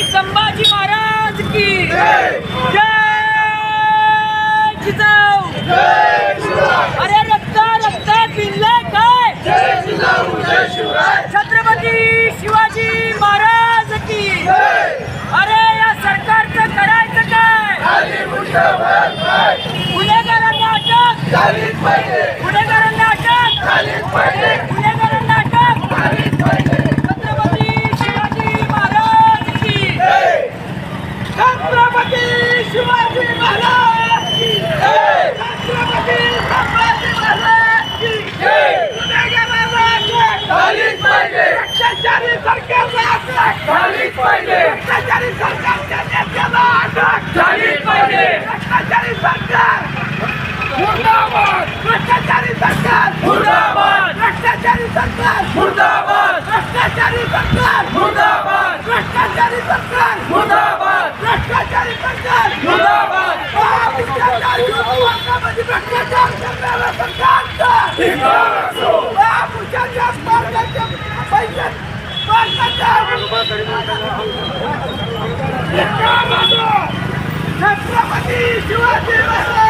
श्री संभाजी महाराज की. जय जिजाऊ. अरे रक्त रक्त पिल्लाय काय? छत्रपती शिवाजी महाराज की. अरे या सरकारचं करायचं काय? गुन्हेगारांना अटक गुन्हेगारांना अटक सरकार मुर्दाबाद! भ्रष्टाचारी सरकार! मुर्दाबाद! भ्रष्टाचारी सरकार! मुर्दाबाद! भ्रष्टाचारी सरकार! मुर्दाबाद! भ्रष्टाचारी सरकार! मुर्दाबाद! भ्रष्टाचारी युवकांमध्ये भ्रष्टाचार करणारा सरकारचा भ्रष्टाचार मार्गाच्या पैशात छत्रपती शिवाजी महाराज!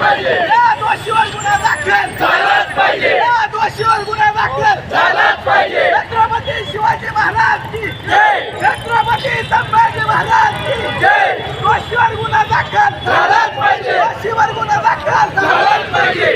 पाहिजे. या दोषीवर गुन्हा दाखल. झालाच पाहिजे. या दोषीवर गुन्हा दाखल. झालाच पाहिजे. छत्रपती शिवाजी महाराज की जय. छत्रपती संभाजी महाराज की जय दोषीवर गुन्हा दाखल. झालाच पाहिजे. दोषीवर गुन्हा दाखल. झालाच पाहिजे.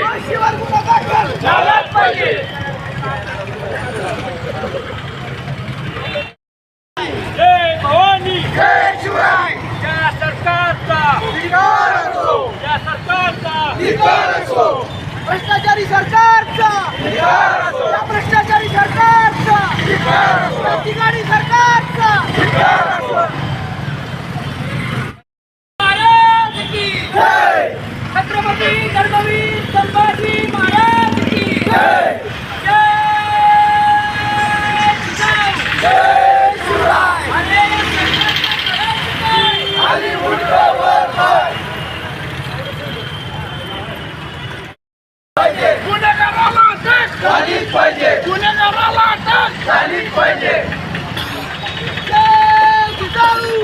झालीच पाहिजे. गुन्हेगाराला अटक. झालीच पाहिजे. जय जिजाऊ.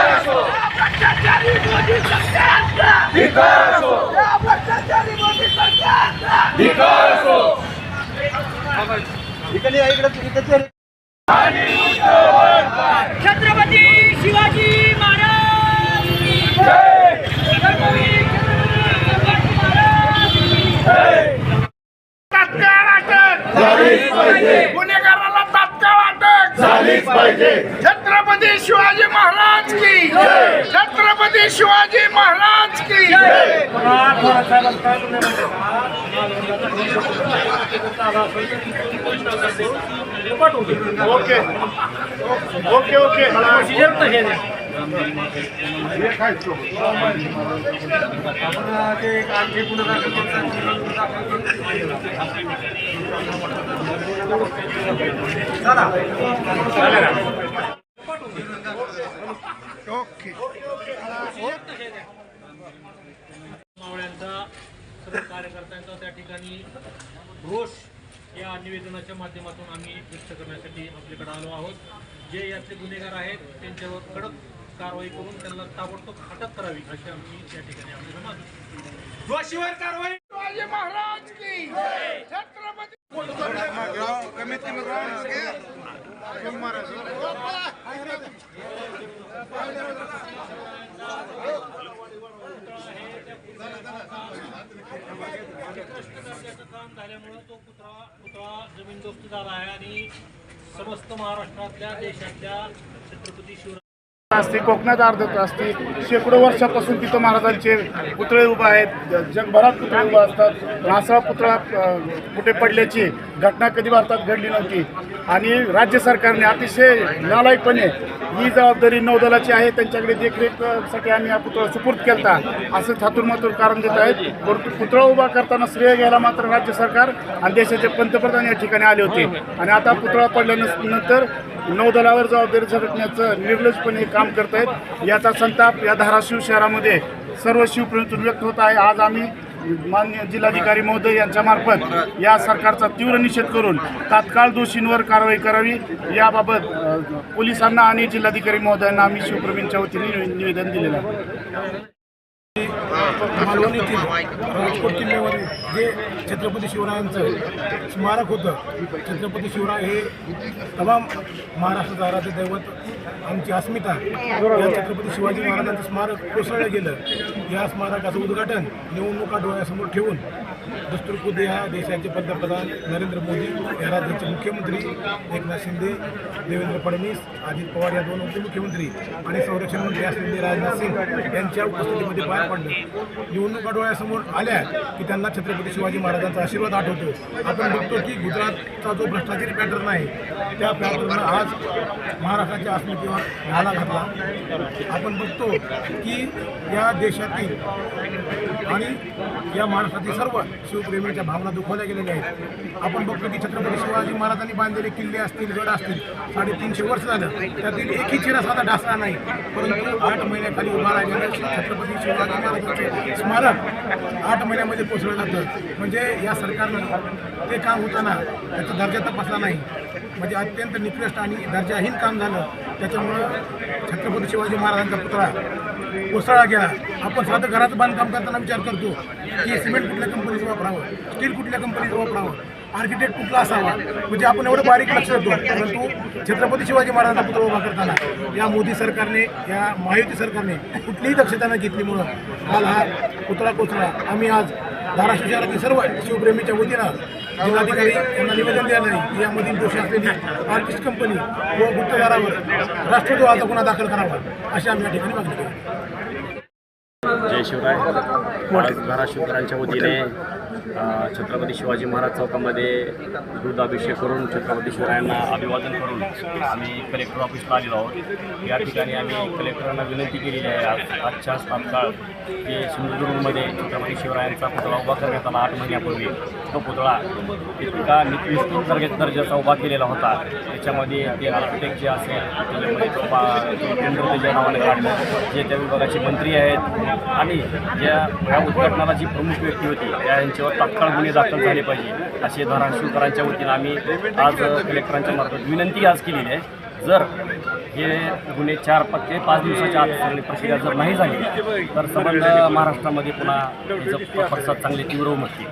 छत्रपती शिवाजी तात्काळ गुन्हेगाराला तात्काळ अटक झालीच पाहिजे छत्रपती शिवाजी महाराज की Chhatrapati Shivaji Maharaj okay. Okay okay. दादा मावळ्यांचा सर्व ठिकाणी रोष या निवेदनाच्या माध्यमातून आम्ही व्यक्त करण्यासाठी आपल्याकडे आलो आहोत. जे यातले गुन्हेगार आहेत त्यांच्यावर कडक कारवाई करून त्यांना ताबडतोब अटक करावी अशी आमची त्या ठिकाणी आपल्याला मागणी दोषीवर कारवाई! शिवाजी महाराज की छत्रपती काम झाल्यामुळं तो जमीनदोस्त झाला आहे आणि समस्त महाराष्ट्रातल्या देशातल्या छत्रपती असते कोकणात आर्धत असते. शेकडो वर्षापासून तिथं महाराजांचे पुतळे उभे आहेत. जगभरात पुतळे उभे असतात. रासळा पुतळा कुठे पडल्याची घटना कधी भारतात घडली नव्हती. आणि राज्य सरकारने अतिशय नालायकपणे ही जबाबदारी नौदलाची आहे. त्यांच्याकडे देखरेखसाठी आम्ही हा पुतळा सुपूर्द केला असं थातूरमातूर कारण देत आहेत. परंतु पुतळा उभा करताना श्रेय घ्यायला मात्र राज्य सरकार आणि देशाचे पंतप्रधान या ठिकाणी आले होते. आणि आता पुतळा पडल्यानंतर नौदलावर जबाबदारी झटकण्याचं निर्लजपणे काम करत आहेत याचा संताप या धाराशिव शहरामध्ये सर्व शिवप्रेमीतून व्यक्त होत आहे. आज आम्ही मान्य जिल्हाधिकारी महोदय यांच्या मार्फत या सरकारचा तीव्र निषेध करून तात्काळ दोषींवर कारवाई करावी. याबाबत पोलिसांना आणि जिल्हाधिकारी महोदयांना आम्ही शिवप्रवीणच्या वतीने निवेदन दिलेलं आहे. मालवण येथील राजकोट किल्ल्यावर जे छत्रपती शिवरायांचं स्मारक होतं छत्रपती शिवराय हे तमाम महाराष्ट्राचं आराध्य दैवत आमची अस्मिता या छत्रपती शिवाजी महाराजांचं स्मारक कोसळलं गेलं. या स्मारकाचं उद्घाटन निवडणुका डोळ्यासमोर ठेवून दस्तूर खुद देशाचे पंतप्रधान नरेंद्र मोदी या राज्याचे मुख्यमंत्री एकनाथ शिंदे देवेंद्र फडणवीस अजित पवार या दोन उपमुख्यमंत्री आणि संरक्षण मंत्री असलेले राजनाथ सिंग यांच्या उपस्थितीमध्ये पार पडलं. निवडणुका डोळ्यासमोर आल्या की त्यांना छत्रपती शिवाजी महाराजांचा आशीर्वाद आठवतो. आपण बघतो की गुजरातचा जो भ्रष्टाचारी पॅटर्न आहे त्या पॅटर्ननं आज महाराष्ट्राच्या अस्मितेवर घाला घातला. आपण बघतो की या देशातील आणि या महाराष्ट्रातील सर्व शिवप्रेमींच्या भावना दुखवल्या गेलेल्या आहेत. आपण बघतो की छत्रपती शिवाजी महाराजांनी बांधलेले किल्ले असतील गड असतील साडेतीनशे वर्ष झालं. त्यातील एकही चिरा साधा ढासला नाही. परंतु आठ महिन्याखाली उभा राहिलेलं छत्रपती शिवाजी महाराजांचे स्मारक आठ महिन्यामध्ये पोचलं जातं. म्हणजे या सरकारनं ते काम होताना त्याचा दर्जा तपासला नाही. म्हणजे अत्यंत निकृष्ट आणि दर्जाहीन काम झालं. त्याच्यामुळं छत्रपती शिवाजी महाराजांचा पुतळा कोसळला गेला. आपण साधं घराचं बांधकाम करताना विचार करतो. की सिमेंट कुठल्या कंपनीचं वापरावं? स्टील कुठल्या कंपनीचं वापरावं? आर्किटेक्ट कुठला असावा? म्हणजे आपण एवढं बारीक लक्ष देतो. परंतु छत्रपती शिवाजी महाराजांचा पुतळा उभा करताना या मोदी सरकारने या महायुती सरकारने कुठलीही दक्षता न घेतलीमुळं काल हा पुतळा कोचला आम्ही आज धाराशिव शहरातील सर्व शिवप्रेमीच्या वतीनं जिल्हाधिकारी यांना निवेदन द्यायला नाही की यामधील दोषी असलेली आर्टिस्ट कंपनी व गुप्तदारावर राष्ट्रद्रोहाचा गुन्हा दाखल करावा अशी आम्ही या ठिकाणी मागणी केली. जय शिवराय. आज धाराशिवकरांच्या वतीने छत्रपती शिवाजी महाराज चौकामध्ये दुधाभिषेक करून छत्रपती शिवरायांना अभिवादन करून आम्ही कलेक्टर ऑफिसला आलेलो आहोत. या ठिकाणी आम्ही कलेक्टरांना विनंती केलेली आहे. आज स्थानकाळ तात्काळ की सिंधुदुर्गमध्ये छत्रपती शिवरायांचा पुतळा उभा करण्यात आला आठ महिन्यापूर्वी तो पुतळा इतका निकृष्ट दर्जा दर्जाचा उभा केलेला होता. त्याच्यामध्ये ते आर्किटेक्ट जे असेल त्याच्यामध्ये केंद्र नावाने काढलं जे त्या विभागाचे मंत्री आहेत आणि ज्या या उद्घाटनाला जी प्रमुख व्यक्ती होती त्या यांच्यावर तात्काळ गुन्हे दाखल झाले पाहिजे असे धाराशिवकरांच्या वतीनं आम्ही आज कलेक्टरांच्या मार्फत विनंती आज केलेली आहे. जर हे गुन्हे चार पक्के ते पाच दिवसाच्या आत प्रक्रिया जर नाही झाली तर संबंध महाराष्ट्रामध्ये पुन्हा त्याचं पडसाद चांगले तीव्र उमटतील